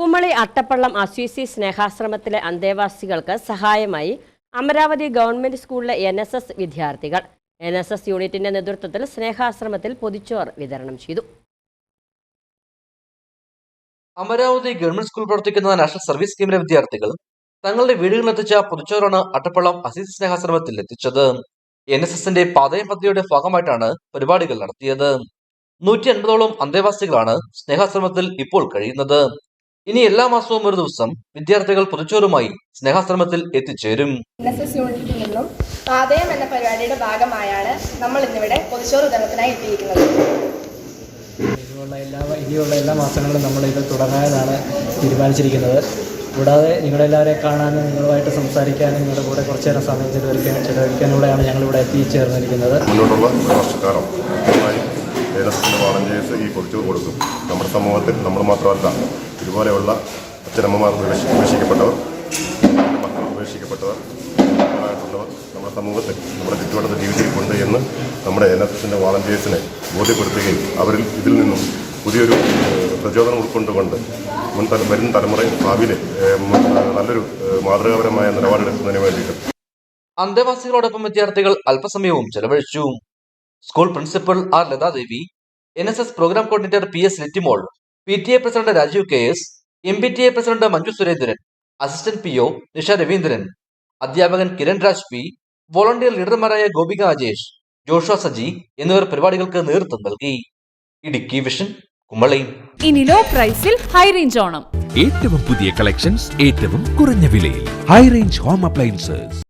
കുമളി അട്ടപ്പള്ളം അസ്വീസി സ്നേഹാശ്രമത്തിലെ അന്തേവാസികൾക്ക് സഹായമായി അമരാവതി ഗവൺമെന്റ് സ്കൂളിലെ എൻ എസ് എസ് വിദ്യാർത്ഥികൾ. എൻ എസ് എസ് യൂണിറ്റിന്റെ നേതൃത്വത്തിൽ സ്നേഹാശ്രമത്തിൽ പൊതിച്ചോറ് വിതരണം ചെയ്തു. അമരാവതി ഗവൺമെന്റ് സ്കൂൾ പ്രവർത്തിക്കുന്ന നാഷണൽ സർവീസ് സ്കീമിലെ വിദ്യാർത്ഥികൾ തങ്ങളുടെ വീടുകളിൽ എത്തിച്ച പൊതിച്ചോറാണ് അട്ടപ്പള്ളം അസീസ് സ്നേഹാശ്രമത്തിൽ എത്തിച്ചത്. എൻ എസ് എസിന്റെ പാതയം പദ്ധതിയുടെ ഭാഗമായിട്ടാണ് പരിപാടികൾ നടത്തിയത്. നൂറ്റി അൻപതോളം അന്തേവാസികളാണ് സ്നേഹാശ്രമത്തിൽ ഇപ്പോൾ കഴിയുന്നത്. ഇനി എല്ലാ മാസവും ഒരു ദിവസം വിദ്യാർത്ഥികൾ പുതുച്ചോറുമായി സ്നേഹാശ്രമത്തിൽ എത്തിച്ചേരും. എൻ എസ് എസ് യൂണിറ്റിൽ നിന്നും പാതയം എന്ന പരിപാടിയുടെ ഭാഗമായാണ് നമ്മൾ ഇന്നിവിടെ പൊതുച്ചോറ് വിതരണത്തിനായി എത്തിയിരിക്കുന്നത്. ഇനിയുള്ള എല്ലാ ഇനിയുള്ള എല്ലാ മാസങ്ങളിലും നമ്മൾ ഇത് തുടങ്ങാനാണ് തീരുമാനിച്ചിരിക്കുന്നത്. കൂടാതെ നിങ്ങളെല്ലാവരെ കാണാനും നിങ്ങളുമായിട്ട് സംസാരിക്കാനും നിങ്ങളുടെ കൂടെ കുറച്ച് നേരം സമയം ചെലവഴിക്കാൻ ചെലവഴിക്കാനൂടെയാണ് ഞങ്ങളിവിടെ എത്തിച്ചേർന്നിരിക്കുന്നത്. മുന്നോട്ടുള്ള ഒരു വർഷക്കാലം വാളണ്ടിയേഴ്സ് ഈ പൊതിച്ചോറ് കൊടുക്കും. നമ്മുടെ സമൂഹത്തിൽ നമ്മൾ മാത്രമല്ല ഇതുപോലെയുള്ള അച്ഛനമ്മമാർ ഉപേക്ഷി ഉപേക്ഷിക്കപ്പെട്ടവർ മക്കൾ ഉപേക്ഷിക്കപ്പെട്ടവർ നമ്മുടെ സമൂഹത്തിൽ നമ്മുടെ ചുറ്റുവട്ടത്ത് ജീവിച്ചിരിപ്പുണ്ട് എന്ന് നമ്മുടെ എൻ എസ് എസിന്റെ വാളണ്ടിയേഴ്സിനെ ബോധ്യപ്പെടുത്തുകയും അവരിൽ ഇതിൽ നിന്നും പുതിയൊരു പ്രചോദനം ഉൾക്കൊണ്ടുകൊണ്ട് മുൻ തല വരും തലമുറ ഭാവിയിൽ നല്ലൊരു മാതൃകാപരമായ നിലപാടെടുക്കുന്നതിന് വേണ്ടിയിട്ട്. അന്തേവാസികളോടൊപ്പം വിദ്യാർത്ഥികൾ അല്പസമയവും ചെലവഴിച്ചു. School principal R Lathadevi N S S programme coordinator P S Litimol P T A president Rajeev K S M P T A president Manju Surendran assistant P O Nisha Raveendran അധ്യാപകൻ Kiran Raj P volunteer ലീഡർമാരായ ഗോപിക അജേഷ് ജോഷ സജി എന്നിവർ പരിപാടികൾക്ക് നേതൃത്വം നൽകി. Idukki vision കുമ്പളയും ഇനി law പ്രൈസിൽ high range Onam. ഏറ്റവും പുതിയ കളക്ഷൻസ് ഏറ്റവും കുറഞ്ഞ വിലയിൽ. High range home appliances.